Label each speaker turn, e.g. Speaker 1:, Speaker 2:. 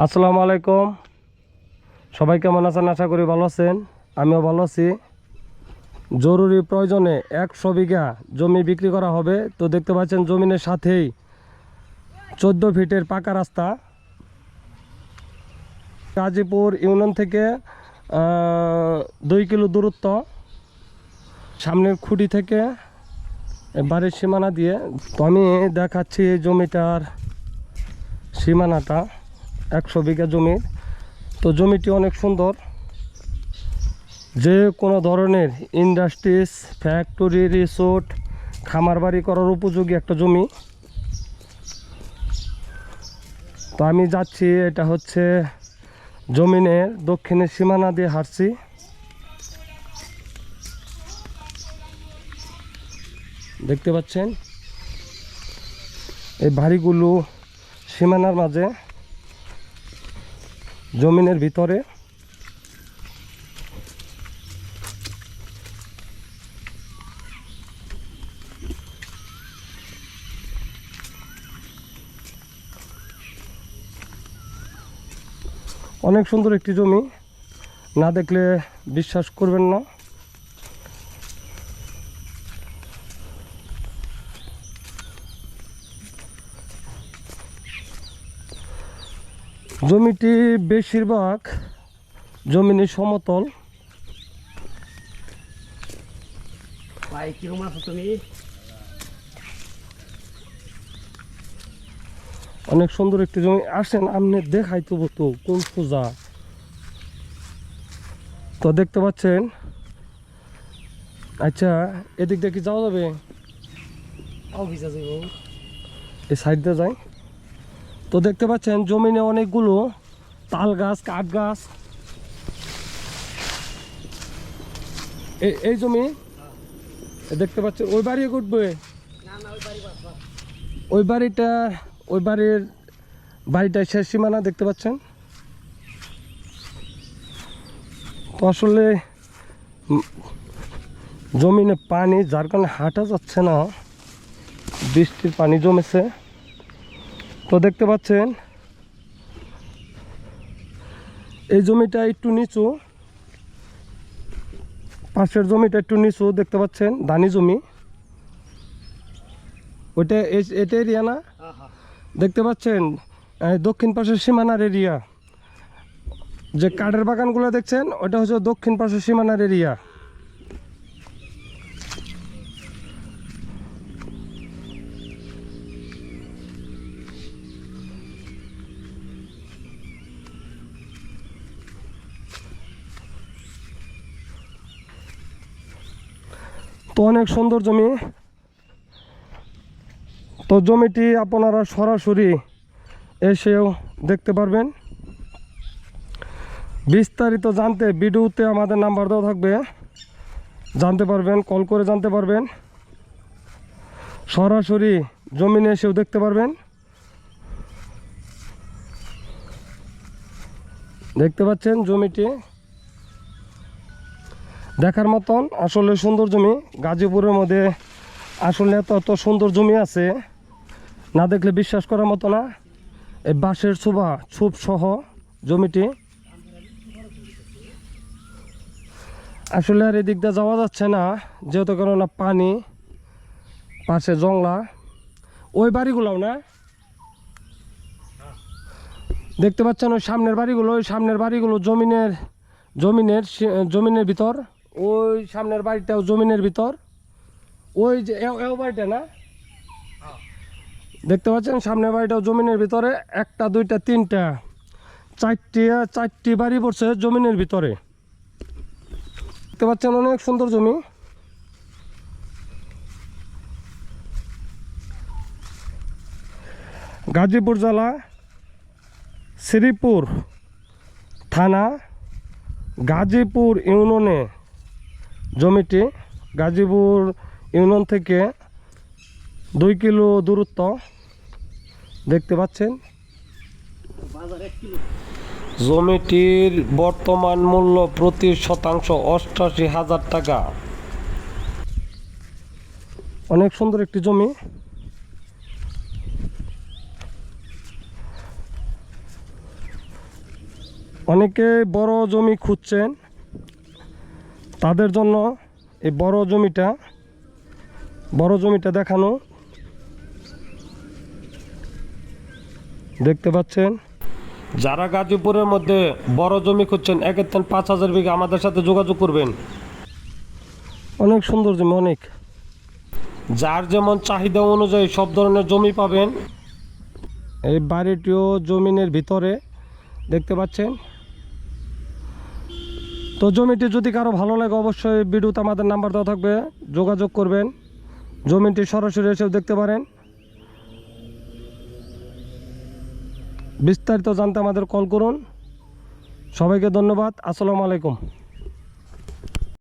Speaker 1: আসসালামু আলাইকুম। সবাই কেমন আছেন? আশা করি ভালো আছেন। আমিও ভালো আছি। জরুরি প্রয়োজনে একশো বিঘা জমি বিক্রি করা হবে। তো দেখতে পাচ্ছেন জমিনের সাথেই চোদ্দ ফিটের পাকা রাস্তা। গাজীপুর ইউনিয়ন থেকে দুই কিলো দূরত্ব। সামনের খুঁটি থেকে বাড়ির সীমানা দিয়ে। তো আমি দেখাচ্ছি জমিটার সীমানাটা। একশো বিঘা জমির তো জমিটি অনেক সুন্দর। যে কোনো ধরনের ইন্ডাস্ট্রিজ, ফ্যাক্টরি, রিসোর্ট, খামার বাড়ি করার উপযোগী একটা জমি। তো আমি যাচ্ছি, এটা হচ্ছে জমিনের দক্ষিণের সীমানা দিয়ে হাঁটছি। দেখতে পাচ্ছেন? এই বাড়িগুলো সীমানার মাঝে। জমিনের ভিতরে। অনেক সুন্দর একটি জমি না দেখলে বিশ্বাস করবেন না। জমিটি বেশিরভাগ জমিনি সমতল। অনেক সুন্দর একটি জমি। আসেন আপনি দেখাই তবু তো কোন সোজা। তো দেখতে পাচ্ছেন? আচ্ছা এদিক দিয়ে কি যাওয়া যাবে? এই সাইড দিয়ে যাই। তো দেখতে পাচ্ছেন জমিনে অনেকগুলো তাল গাছ, কাঠ গাছ। এই জমি দেখতে পাচ্ছেন, ওই বাড়ি উঠবে
Speaker 2: ওই
Speaker 1: বাড়িটা, ওই বাড়ির বাড়িটা শেষ সীমানা দেখতে পাচ্ছেন। আসলে জমিনে পানি, যার কারণে হাঁটা যাচ্ছে না, বৃষ্টির পানি জমেছে। তো দেখতে পাচ্ছেন, এই জমিটা একটু নিচু, পাশের জমিটা একটু নিচু, দেখতে পাচ্ছেন ধানি জমি। ওইটা এটা এরিয়া না? দেখতে পাচ্ছেন দক্ষিণ পাশের সীমানার এরিয়া। যে কাঠের বাগানগুলো দেখছেন ওটা হচ্ছে দক্ষিণ পাশের সীমানার এরিয়া। তো অনেক সুন্দর জমি। তো জমিটি আপনারা সরাসরি এসেও দেখতে পারবেন। বিস্তারিত জানতে ভিডিওতে আমাদের নাম্বার দেওয়া থাকবে। জানতে পারবেন, কল করে জানতে পারবেন। সরাসরি জমিনে এসেও দেখতে পারবেন। দেখতে পাচ্ছেন জমিটি। দেখার মতন আসলে সুন্দর জমি। গাজীপুরের মধ্যে আসলে এত এত সুন্দর জমি আছে। না দেখলে বিশ্বাস করার মতো না। এই বাঁশের ছোবা, ছোপ সহ জমিটি। আসলে আর এদিক দিয়ে যাওয়া যাচ্ছে না, যেহেতু কেননা পানি, পাশে জংলা। ওই বাড়িগুলোও না? দেখতে পাচ্ছেন ওই সামনের বাড়িগুলো, ওই সামনের বাড়িগুলো জমিনের জমিনের জমিনের ভিতর। ওই সামনের বাড়িটাও জমিনের ভিতর। ওই যে এও বাড়িটা না? দেখতে পাচ্ছেন? সামনের বাড়িটাও জমিনের ভিতরে, একটা, দুইটা, তিনটা, চারটি চারটি বাড়ি পড়ছে জমিনের ভিতরে। দেখতে পাচ্ছেন? অনেক সুন্দর জমি। গাজীপুর জেলা, শ্রীপুর থানা, গাজীপুর ইউনিয়নে জমিটি গাজীপুর ইউনিয়ন থেকে দুই কিলো দূরত্ব দেখতে পাচ্ছেন। জমিটির বর্তমান মূল্য প্রতি শতাংশ অষ্টাশি হাজার টাকা। অনেক সুন্দর একটি জমি। অনেকে বড় জমি খুঁজছেন। তাদের জন্য এই বড় জমিটা বড় জমিটা দেখানো। দেখতে পাচ্ছেন? যারা গাজীপুরের মধ্যে বড় জমি খুঁজছেন একের থেকে পাঁচ হাজার বিঘা আমাদের সাথে যোগাযোগ করবেন। অনেক সুন্দর জমি অনেক। যার যেমন চাহিদা অনুযায়ী সব ধরনের জমি পাবেন। এই বাড়িটিও জমিনের ভিতরে দেখতে পাচ্ছেন? তো জমিটি যদি কারও ভালো লাগে, অবশ্যই ভিডিওতে আমাদের নাম্বার দেওয়া থাকবে। যোগাযোগ করবেন। জমিটি সরাসরি এসেও দেখতে পারেন। বিস্তারিত জানতে আমাদের কল করুন। সবাইকে ধন্যবাদ। আসসালামু আলাইকুম।